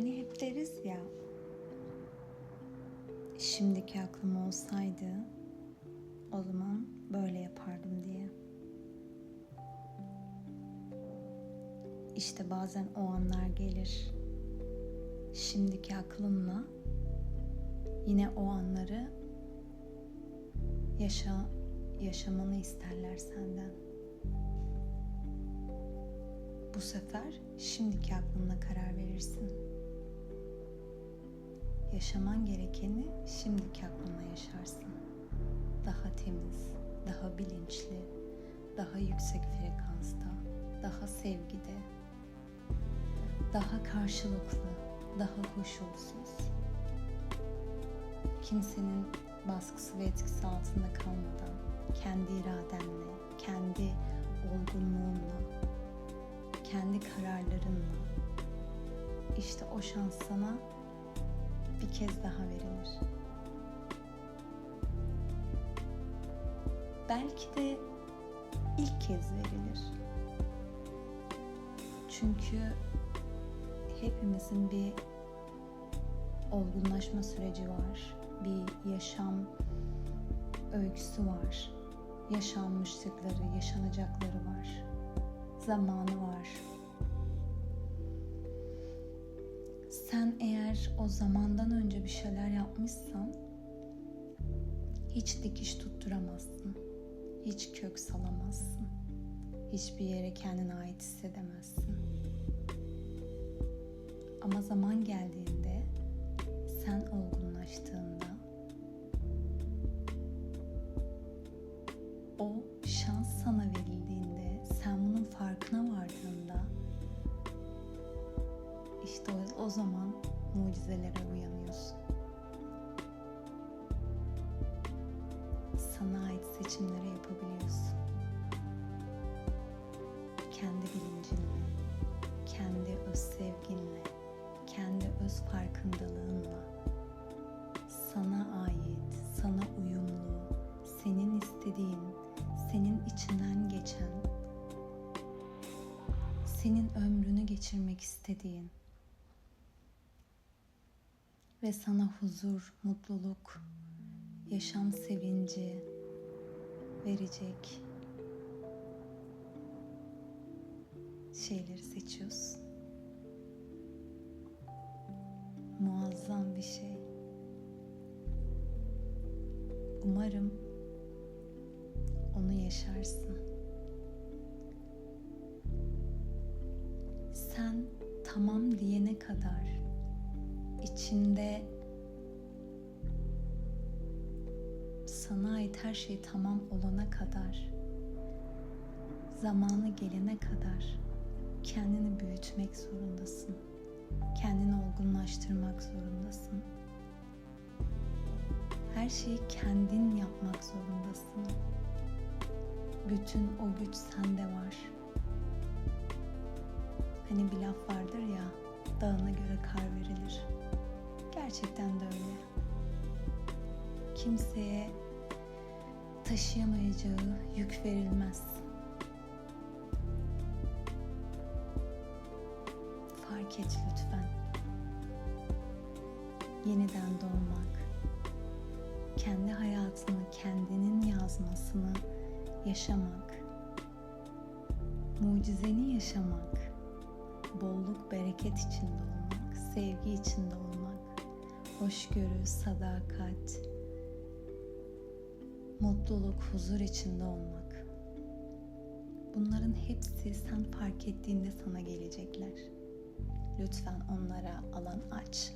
Hani hep deriz ya. Şimdiki aklım olsaydı o zaman böyle yapardım diye. İşte bazen o anlar gelir. Şimdiki aklımla yine o anları yaşa yaşamanı isterler senden. Bu sefer şimdiki aklınla karar verirsin. Yaşaman gerekeni şimdiki aklınla yaşarsın. Daha temiz, daha bilinçli, daha yüksek frekansta, daha sevgide, daha karşılıklı, daha koşulsuz. Kimsenin baskısı ve etkisi altında kalmadan kendi iradenle, kendi olgunluğunla, kendi kararlarınla işte o şans sana bir kez daha verilir. Belki de ilk kez verilir. Çünkü hepimizin bir olgunlaşma süreci var. Bir yaşam öyküsü var. Yaşanmışlıkları, yaşanacakları var. Zamanı var. Sen eğer o zamandan önce bir şeyler yapmışsan hiç dikiş tutturamazsın. Hiç kök salamazsın. Hiçbir yere kendine ait hissedemezsin. Ama zaman geldiğinde sen olgunlaştığında o şans seçimleri yapabiliyorsun. Kendi bilincinle, kendi öz sevginle, kendi öz farkındalığınla sana ait, sana uyumlu, senin istediğin, senin içinden geçen, senin ömrünü geçirmek istediğin ve sana huzur, mutluluk, yaşam sevinci verecek şeyleri seçiyorsun. Muazzam bir şey. Umarım onu yaşarsın. Sen tamam diyene kadar içinde sana ait her şey tamam olana kadar zamanı gelene kadar kendini büyütmek zorundasın. Kendini olgunlaştırmak zorundasın. Her şeyi kendin yapmak zorundasın. Bütün o güç sende var. Hani bir laf vardır ya, dağına göre kar verilir. Gerçekten de öyle. Kimseye taşıyamayacağı yük verilmez. Fark et lütfen. Yeniden doğmak, kendi hayatını kendinin yazmasını yaşamak, mucizeni yaşamak, bolluk bereket içinde olmak, sevgi içinde olmak, hoşgörü, sadakat, mutluluk, huzur içinde olmak. Bunların hepsi sen fark ettiğinde sana gelecekler. Lütfen onlara alan aç.